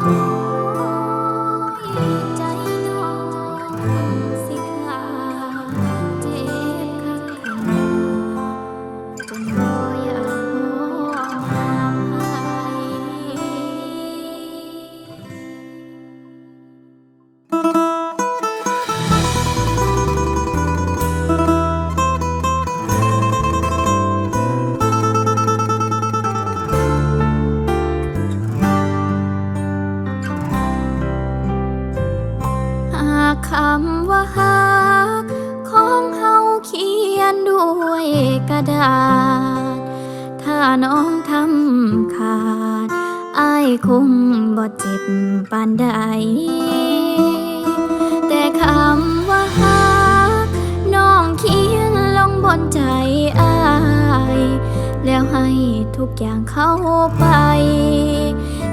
ใจ ดาษ ถ้าน้องทำขาดอายคงบ่เจ็บปานใด แต่คำว่าหักน้องเขียนลงบนใจอาย แล้วให้ทุกอย่างเข้าไป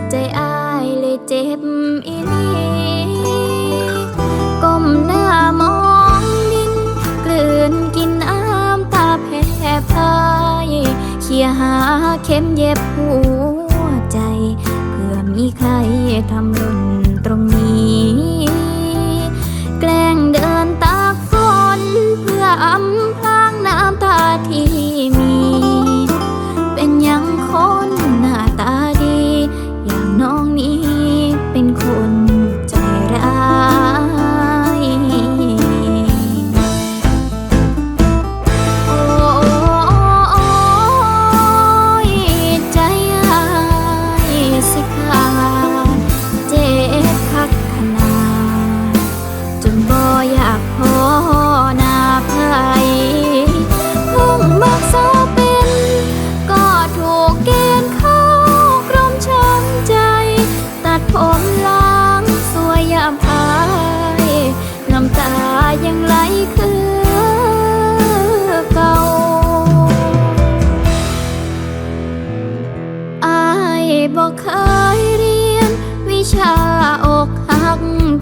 ใจอายเลยเจ็บอีห เข็มเย็บหัวใจ เพื่อมีใครทำหล่นตรงนี้ แกล้งเดินตากฝนเพื่ออำพรางน้ำตาที่มี เป็นยังคนหน้าตาดี อย่างน้องนี้เป็นคน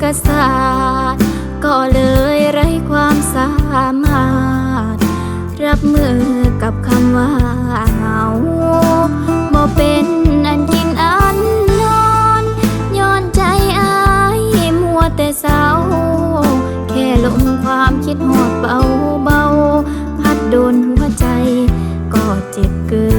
กษาตร์ก็เลยไร้ความสามารถ รับมือกับคำว่าเหงาบ่เป็นอันกินอันนอนย้อนใจอายมัวแต่เศร้า แค่ลมความคิดหอดเบาเบาๆพัดโดนหัวใจ ก็เจ็บเกิน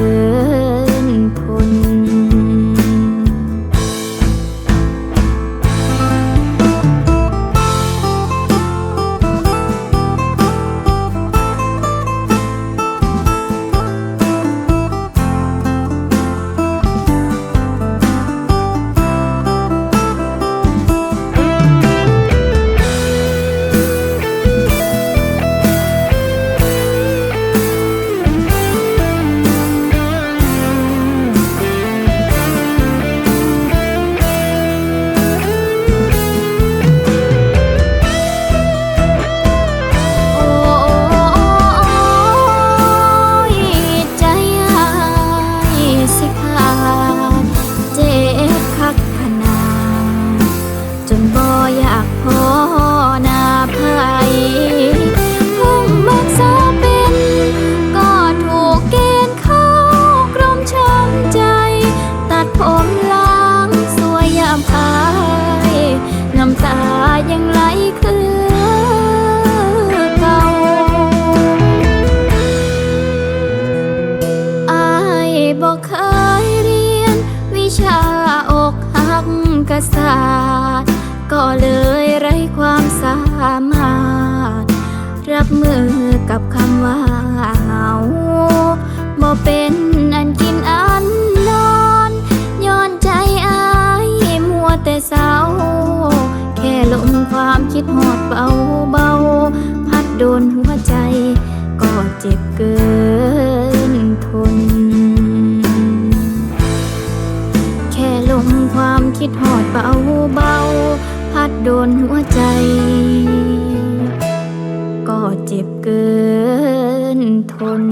บอกเคยเรียน วิชาอกหักกษาสตร์ก็เลยไร้ความสามารถ รับมือกับคำว่าเหงาบ่เป็นอันกินอันนอนย้อนใจอายมัวแต่เศร้าแค่ลมความคิดหอดเบาเบาๆพัดโดนหัวใจก็เจ็บเกิน โดนหัวใจ ก็เจ็บเกินทน